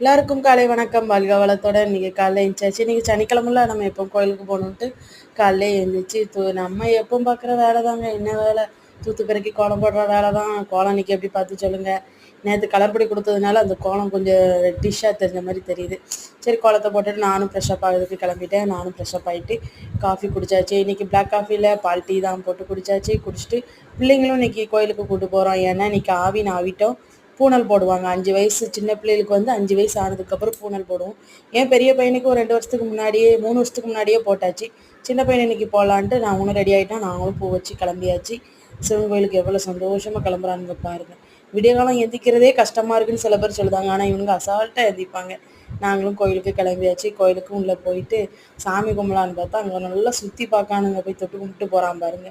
எல்லாருக்கும் காலை வணக்கம். வாழ்க வளத்தோட இன்னைக்கு காலைல எழுந்திரிச்சாச்சு இன்னைக்கு சனிக்கிழமெல்லாம் நம்ம எப்போ கோயிலுக்கு போகணுன்ட்டு காலைல எழுந்திரிச்சு தூ நம்ம எப்போ பார்க்குற வேலை தாங்க என்ன வேலை? தூத்து பிறக்கி கோலம் போடுற வேலை தான் கோலம் இன்னைக்கு எப்படி பார்த்து சொல்லுங்கள் நேற்று கலர்படி கொடுத்ததுனால அந்த கோலம் கொஞ்சம் ரெட்டிஷாக தெரிஞ்ச மாதிரி தெரியுது. சரி கோலத்தை போட்டுட்டு நானும் ஃப்ரெஷ்அப் ஆகிறதுக்கு கிளம்பிட்டேன். நானும் ஃப்ரெஷ்அப் ஆகிட்டு காஃபி குடிச்சாச்சு. இன்றைக்கி பிளாக் காஃபியில் பால் டீ தான் போட்டு குடிச்சாச்சு. குடிச்சிட்டு பிள்ளைங்களும் இன்றைக்கி கோயிலுக்கு கூட்டு போகிறோம் ஏன்னா இன்னைக்கு ஆவின் ஆவிட்டோம். பூனல் போடுவாங்க. அஞ்சு வயசு சின்ன பிள்ளைகளுக்கு வந்து அஞ்சு வயசு ஆனதுக்கப்புறம் பூனல் போடுவோம். ஏன் பெரிய பையனுக்கு ஒரு ரெண்டு வருஷத்துக்கு முன்னாடியே மூணு வருஷத்துக்கு முன்னாடியே போட்டாச்சு. சின்ன பையன் இன்னைக்கு போகலான்ட்டு நான் நாங்களும் ரெடி ஆகிட்டோம் நாங்களும் பூ வச்சு கிளம்பியாச்சு. சிவன் கோயிலுக்கு எவ்வளோ சந்தோஷமாக கிளம்புறானுங்க பாருங்க. விடிய காலம் எந்திக்கிறதே கஷ்டமாக இருக்குன்னு சில பேர் சொல்லுவாங்க ஆனால் இவனுங்க அசால்ட்டாக எந்திப்பாங்க. நாங்களும் கோயிலுக்கு கிளம்பியாச்சு. கோயிலுக்கும் உள்ளே போயிட்டு சாமி கும்பலான்னு பார்த்தா அங்கே நல்லா சுற்றி பார்க்கானுங்க. போய் தொட்டு கும்பிட்டு போகிறான் பாருங்க.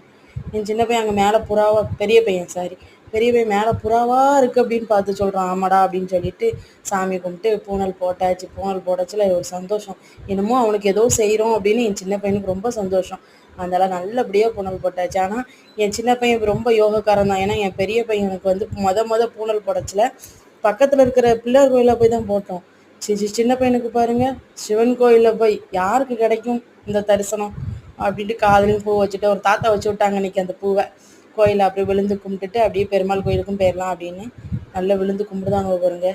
என் சின்ன பையன் அங்கே மேலே புறாவை பெரிய பையன் சாரி பெரிய பையன் மேலே புறாவாக இருக்குது அப்படின்னு பார்த்து சொல்கிறான் ஆமாடா அப்படின்னு சொல்லிட்டு சாமி கும்பிட்டு பூனல் போட்டாச்சு. பூனல் போடச்சுல ஒரு சந்தோஷம். என்னமோ அவனுக்கு ஏதோ செய்கிறோம் அப்படின்னு என் சின்ன பையனுக்கு ரொம்ப சந்தோஷம். அதனால நல்லபடியாக பூனல் போட்டாச்சு. ஆனால் என் சின்ன பையன் ரொம்ப யோகக்காரன் தான். ஏன்னா என் பெரிய பையனுக்கு வந்து மொத மொத பூனல் போடச்சில் பக்கத்தில் இருக்கிற பிள்ளையார் கோயிலில் போய் தான் போட்டோம். சி சின்ன பையனுக்கு பாருங்கள் சிவன் கோயிலில் போய் யாருக்கு கிடைக்கும் இந்த தரிசனம்? அப்படின்ட்டு காதலையும் பூ வச்சுட்டு ஒரு தாத்தா வச்சு விட்டாங்க இன்னைக்கு அந்த பூவை. கோயிலில் அப்படியே விழுந்து கும்பிட்டுட்டு அப்படியே பெருமாள் கோயிலுக்கும் போயிடலாம் அப்படின்னு நல்லா விழுந்து கும்பிடுதாங்க பாருங்க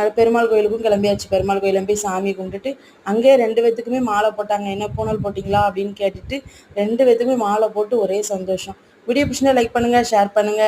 அது பெருமாள் கோயிலுக்கும் கிளம்பியாச்சு. பெருமாள் கோயிலும் போய் சாமி கும்பிட்டுட்டு அங்கேயே ரெண்டு பேத்துக்குமே மாலை போட்டாங்க. என்ன பூனல் போட்டிங்களா அப்படின்னு கேட்டுட்டு ரெண்டு பேத்துக்குமே மாலை போட்டு ஒரே சந்தோஷம். வீடியோ பிடிச்சினா லைக் பண்ணுங்க ஷேர் பண்ணுங்க